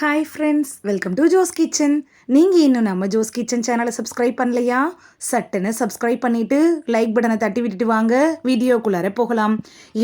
Hi friends welcome to Jo's kitchen நீங்கள் இன்னும் நம்ம ஜோஸ் கிச்சன் சேனலை சப்ஸ்கிரைப் பண்ணலையா? சட்டுன்னு சப்ஸ்கிரைப் பண்ணிவிட்டு லைக் பட்டனை தட்டி விட்டுட்டு வாங்க. வீடியோக்குள்ளார போகலாம்.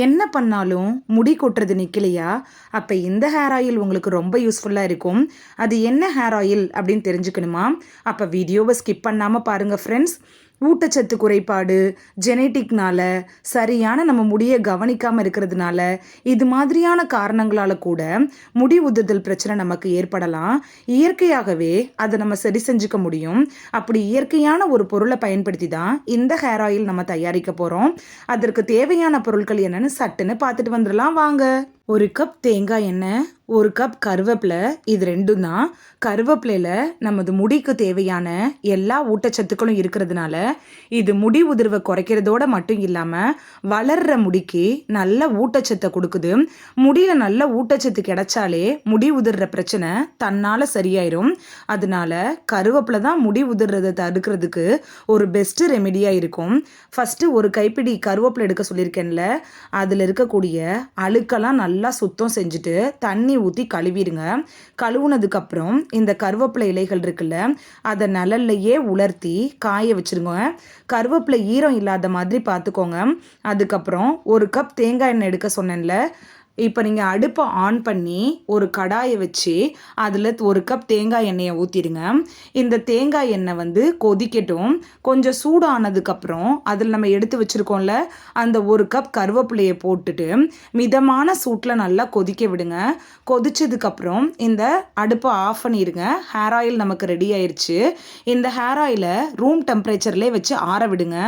என்ன பண்ணாலும் முடி கொட்டுறது நிற்கலையா அப்போ இந்த ஹேர் ஆயில் உங்களுக்கு ரொம்ப யூஸ்ஃபுல்லாக இருக்கும். அது என்ன ஹேர் ஆயில் அப்படின்னு தெரிஞ்சுக்கணுமா? அப்போ வீடியோவை ஸ்கிப் பண்ணாமல் பாருங்கள் ஃப்ரெண்ட்ஸ் ஊட்டச்சத்து குறைபாடு ஜெனட்டிக்னால சரியான நம்ம முடியை கவனிக்காமல் இருக்கிறதுனால இது மாதிரியான காரணங்களால் கூட முடி உதுதல் பிரச்சனை நமக்கு ஏற்படலாம். இயற்கையாகவே அதை நம்ம சரி செஞ்சுக்க முடியும். அப்படி இயற்கையான ஒரு பொருளை பயன்படுத்தி தான் இந்த ஹேர் ஆயில் நம்ம தயாரிக்க போகிறோம் அதற்கு தேவையான பொருட்கள் என்னென்னு சட்டுன்னு பார்த்துட்டு வந்துடலாம். வாங்க. ஒரு கப் தேங்காய் எண்ணெய் ஒரு கப் கருவேப்பிலை இது ரெண்டும் தான் கருவேப்பிலையில் நமது முடிக்கு தேவையான எல்லா ஊட்டச்சத்துக்களும் இருக்கிறதுனால இது முடி உதிர்வை குறைக்கிறதோட மட்டும் இல்லாமல் வளர்ற முடிக்கு நல்ல ஊட்டச்சத்தை கொடுக்குது. முடியில் நல்ல ஊட்டச்சத்து கிடைச்சாலே முடி உதிர்ற பிரச்சனை தன்னால் சரியாயிரும். அதனால கருவேப்பிலை தான் முடி உதிர்றதை தடுக்கிறதுக்கு ஒரு பெஸ்ட்டு ரெமெடியாக இருக்கும். ஃபஸ்ட்டு ஒரு கைப்பிடி கருவேப்பிலை எடுக்க சொல்லியிருக்கேன்ல அதில் இருக்கக்கூடிய அழுக்கெல்லாம் நல்லா சுத்தம் செஞ்சுட்டு தண்ணி ஊற்றி கழுவிடுங்க. கழுவுனதுக்கப்புறம் இந்த கருவேப்பிலை இலைகள் இருக்குல்ல அதை நிழல்லையே உலர்த்தி காய வச்சுருங்க. கருவேப்பிலை ஈரம் இல்லாத மாதிரி பார்த்துக்கோங்க அதுக்கப்புறம் ஒரு கப் தேங்காய் எண்ணெய் எடுக்க சொன்னேன்ல இப்போ நீங்கள் அடுப்பை ஆன் பண்ணி ஒரு கடாயை வச்சு அதில் ஒரு கப் தேங்காய் எண்ணெயை ஊற்றிடுங்க இந்த தேங்காய் எண்ணெய் வந்து கொதிக்கட்டும். கொஞ்சம் சூடானதுக்கப்புறம் அதில் நம்ம எடுத்து வச்சுருக்கோம்ல அந்த ஒரு கப் கருவேப்பிலையை போட்டுட்டு மிதமான சூட்டில் நல்லா கொதிக்க விடுங்க. கொதிச்சதுக்கப்புறம் இந்த அடுப்பை ஆஃப் பண்ணிடுங்க ஹேர் ஆயில் நமக்கு ரெடி ஆயிடுச்சு இந்த ஹேர் ஆயிலை ரூம் டெம்பரேச்சர்லேயே வச்சு ஆற விடுங்க.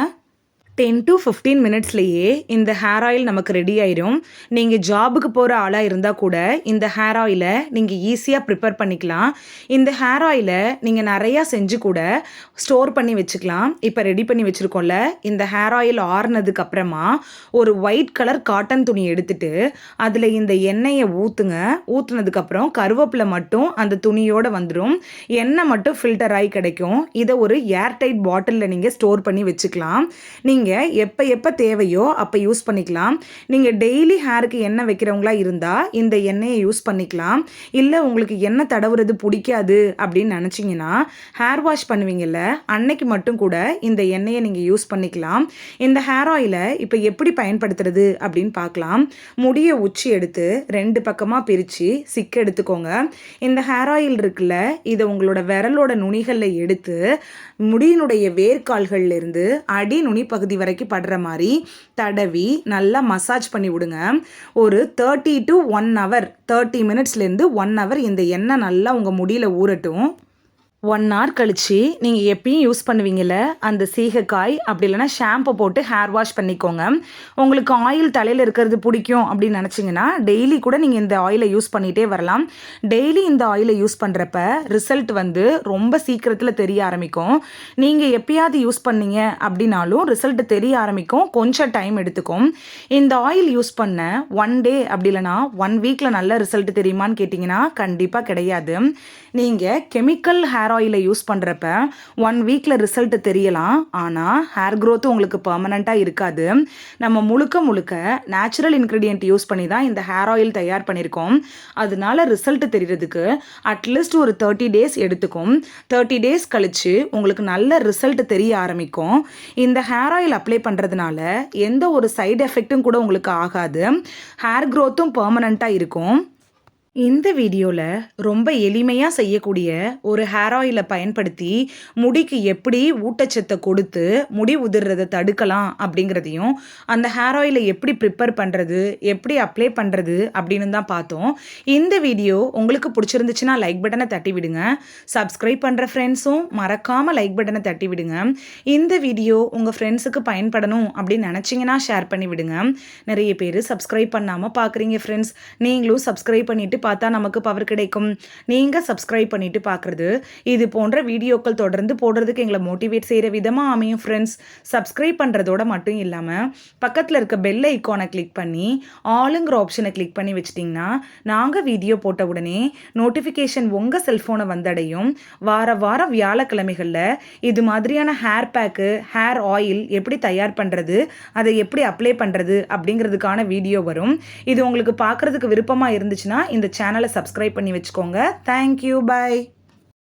டென் டு ஃபிஃப்டீன் மினிட்ஸ்லேயே இந்த ஹேர் ஆயில் நமக்கு ரெடி ஆயிரும். நீங்கள் ஜாபுக்கு போகிற ஆளாக இருந்தால் கூட இந்த ஹேர் ஆயிலை நீங்கள் ஈஸியாக ப்ரிப்பேர் பண்ணிக்கலாம். இந்த ஹேர் ஆயிலை நீங்கள் நிறையா செஞ்சு கூட ஸ்டோர் பண்ணி வச்சுக்கலாம். இப்போ ரெடி பண்ணி வச்சுருக்கோம்ல இந்த ஹேர் ஆயில் ஆறுனதுக்கு அப்புறமா ஒரு ஒயிட் கலர் காட்டன் துணி எடுத்துட்டு அதில் இந்த எண்ணெயை ஊற்றுங்க ஊற்றுனதுக்கப்புறம் கருவேப்பிலை மட்டும் அந்த துணியோடு வந்துடும் எண்ணெய் மட்டும் ஃபில்டர் ஆகி கிடைக்கும். இதை ஒரு ஏர்டைட் பாட்டிலில் நீங்கள் ஸ்டோர் பண்ணி வச்சுக்கலாம். நீங்கள் நீங்கள் எப்போ எப்போ தேவையோ அப்போ யூஸ் பண்ணிக்கலாம். நீங்கள் டெய்லி ஹேருக்கு எண்ணெய் வைக்கிறவங்களா இருந்தால் இந்த எண்ணெயை யூஸ் பண்ணிக்கலாம். இல்லை உங்களுக்கு எண்ணெய் தடவுறது பிடிக்காது அப்படின்னு நினச்சிங்கன்னா ஹேர் வாஷ் பண்ணுவீங்கல்ல அன்னைக்கு மட்டும் கூட இந்த எண்ணெயை நீங்கள் யூஸ் பண்ணிக்கலாம். இந்த ஹேர் ஆயிலை இப்போ எப்படி பயன்படுத்துறது அப்படின்னு பார்க்கலாம். முடியை உச்சி எடுத்து ரெண்டு பக்கமாக பிரித்து சிக்க எடுத்துக்கோங்க. இந்த ஹேர் ஆயில் இருக்குல்ல இதை உங்களோட விரலோட நுனிகளில் எடுத்து முடியினுடைய வேர்க்கால்கள்லேருந்து அடி நுனி பகுதி வரைக்கும் படுற மாதிரி தடவி நல்லா மசாஜ் பண்ணி விடுங்க. ஒரு thirty to one hour thirty மினிட்ஸ்லேருந்து one hour இந்த எண்ணெய் நல்லா உங்கள் முடியில் ஊறட்டும். ஒன் ஹவர் கழித்து நீங்கள் எப்பயும் யூஸ் பண்ணுவீங்கள்ல அந்த சீகக்காய் அப்படி இல்லைனா ஷாம்பு போட்டு ஹேர் வாஷ் பண்ணிக்கோங்க. உங்களுக்கு ஆயில் தலையில் இருக்கிறது பிடிக்கும் அப்படின்னு நினச்சிங்கன்னா டெய்லி கூட நீங்கள் இந்த ஆயிலை யூஸ் பண்ணிகிட்டே வரலாம். டெய்லி இந்த ஆயிலை யூஸ் பண்ணுறப்ப ரிசல்ட் வந்து ரொம்ப சீக்கிரத்தில் தெரிய ஆரம்பிக்கும். நீங்கள் எப்பயாவது யூஸ் பண்ணீங்க அப்படின்னாலும் ரிசல்ட் தெரிய ஆரம்பிக்கும். கொஞ்சம் டைம் எடுத்துக்கும். இந்த ஆயில் யூஸ் பண்ண ஒன் டே அப்படி இல்லைனா ஒன் வீக்கில் நல்ல ரிசல்ட் தெரியுமான்னு கேட்டிங்கன்னா கண்டிப்பாக கிடையாது. நீங்கள் கெமிக்கல் ஹேர் ஹேர் ஆயிலை யூஸ் பண்ணுறப்ப ஒன் வீக்கில் ரிசல்ட் தெரியலாம். ஆனால் ஹேர் க்ரோத்தும் உங்களுக்கு பர்மனெண்ட்டாக இருக்காது. நம்ம முழுக்க முழுக்க நேச்சுரல் இன்க்ரீடியன்ட் யூஸ் பண்ணி தான் இந்த ஹேர் ஆயில் தயார் பண்ணியிருக்கோம். அதனால ரிசல்ட் தெரியறதுக்கு அட்லீஸ்ட் ஒரு தேர்ட்டி டேஸ் எடுத்துக்கும். தேர்ட்டி டேஸ் கழித்து உங்களுக்கு நல்ல ரிசல்ட் தெரிய ஆரம்பிக்கும். இந்த ஹேர் ஆயில் அப்ளை பண்ணுறதுனால எந்த ஒரு சைடு எஃபெக்ட்டும் கூட உங்களுக்கு ஆகாது. ஹேர் க்ரோத்தும் பர்மனெண்ட்டாக இருக்கும். இந்த வீடியோவில் ரொம்ப எளிமையாக செய்யக்கூடிய ஒரு ஹேர் ஆயிலை பயன்படுத்தி முடிக்கு எப்படி ஊட்டச்சத்தை கொடுத்து முடி உதிர்றதை தடுக்கலாம் அப்படிங்கிறதையும் அந்த ஹேர் ஆயிலை எப்படி ப்ரிப்பேர் பண்ணுறது எப்படி அப்ளை பண்ணுறது அப்படின்னு தான் பார்த்தோம். இந்த வீடியோ உங்களுக்கு பிடிச்சிருந்துச்சுன்னா லைக் பட்டனை தட்டி விடுங்க. சப்ஸ்கிரைப் பண்ணுற ஃப்ரெண்ட்ஸும் மறக்காமல் லைக் பட்டனை தட்டி விடுங்க. இந்த வீடியோ உங்கள் ஃப்ரெண்ட்ஸுக்கு பயன்படணும் அப்படின்னு நினச்சிங்கன்னா ஷேர் பண்ணி விடுங்க. நிறைய பேர் சப்ஸ்கிரைப் பண்ணாமல் பார்க்குறீங்க ஃப்ரெண்ட்ஸ் நீங்களும் சப்ஸ்கிரைப் பண்ணிவிட்டு பார்த்தா நமக்கு பவர் கிடைக்கும். நீங்கள் சப்ஸ்கிரைப் பண்ணிவிட்டு பார்க்குறது இது போன்ற வீடியோக்கள் தொடர்ந்து போடுறதுக்கு எங்களை மோட்டிவேட் செய்கிற விதமாக அமையும் ஃப்ரெண்ட்ஸ் சப்ஸ்கிரைப் பண்ணுறதோட மட்டும் இல்லாமல் பக்கத்தில் இருக்க பெல் ஐக்கானை கிளிக் பண்ணி ஆளுங்கிற ஆப்ஷனை கிளிக் பண்ணி வச்சிட்டிங்கன்னா நாங்கள் வீடியோ போட்ட உடனே நோட்டிஃபிகேஷன் உங்கள் செல்ஃபோனை வந்தடையும். வார வாரம் வியாழக்கிழமைகளில் இது மாதிரியான ஹேர் பேக்கு ஹேர் ஆயில் எப்படி தயார் பண்ணுறது அதை எப்படி அப்ளை பண்ணுறது அப்படிங்கிறதுக்கான வீடியோ வரும். இது உங்களுக்கு பார்க்குறதுக்கு விருப்பமாக இருந்துச்சுன்னா இந்த சேனலை சப்ஸ்கிரைப் பண்ணி வச்சுக்கோங்க. Thank you bye